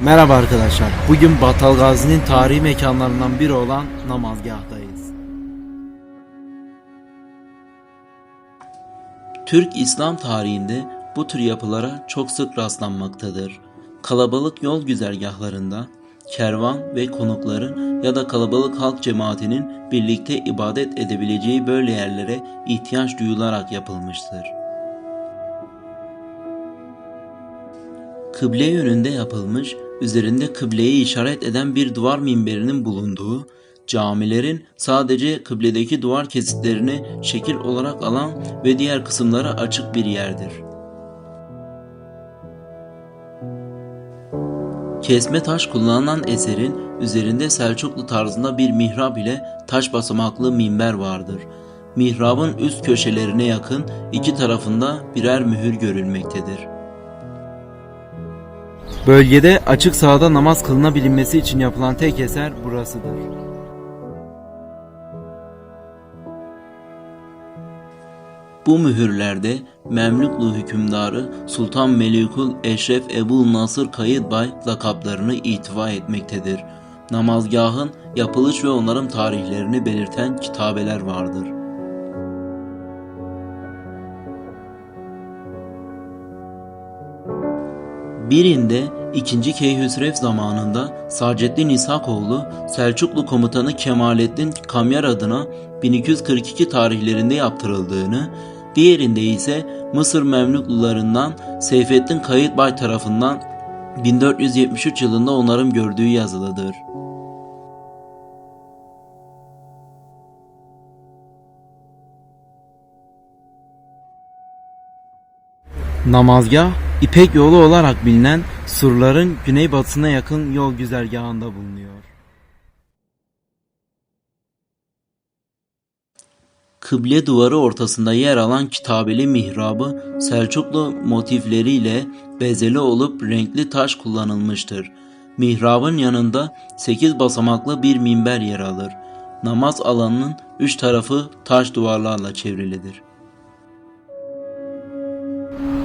Merhaba arkadaşlar. Bugün Battal Gazi'nin tarihi mekanlarından biri olan namazgahtayız. Türk İslam tarihinde bu tür yapılara çok sık rastlanmaktadır. Kalabalık yol güzergahlarında kervan ve konukların ya da kalabalık halk cemaatinin birlikte ibadet edebileceği böyle yerlere ihtiyaç duyularak yapılmıştır. Kıble yönünde yapılmış, üzerinde kıbleyi işaret eden bir duvar minberinin bulunduğu, camilerin sadece kıbledeki duvar kesitlerini şekil olarak alan ve diğer kısımları açık bir yerdir. Kesme taş kullanılan eserin üzerinde Selçuklu tarzında bir mihrap ile taş basamaklı minber vardır. Mihrabın üst köşelerine yakın iki tarafında birer mühür görülmektedir. Bölgede açık sahada namaz kılınabilmesi için yapılan tek eser burasıdır. Bu mühürlerde Memlüklu hükümdarı Sultan Melikul Eşref Ebu Nasır Kayıtbay lakaplarını ihtiva etmektedir. Namazgahın yapılış ve onarım tarihlerini belirten kitabeler vardır. Birinde 2. Keyhüsrev zamanında Sacettin İshakoğlu Selçuklu komutanı Kemalettin Kamyar adına 1242 tarihlerinde yaptırıldığını, diğerinde ise Mısır Memluklularından Seyfettin Kayıtbay tarafından 1473 yılında onarım gördüğü yazılıdır. Namazgah, İpek yolu olarak bilinen surların güneybatısına yakın yol güzergahında bulunuyor. Kıble duvarı ortasında yer alan kitabeli mihrabı Selçuklu motifleriyle bezeli olup renkli taş kullanılmıştır. Mihrabın yanında 8 basamaklı bir minber yer alır. Namaz alanının üç tarafı taş duvarlarla çevrilidir.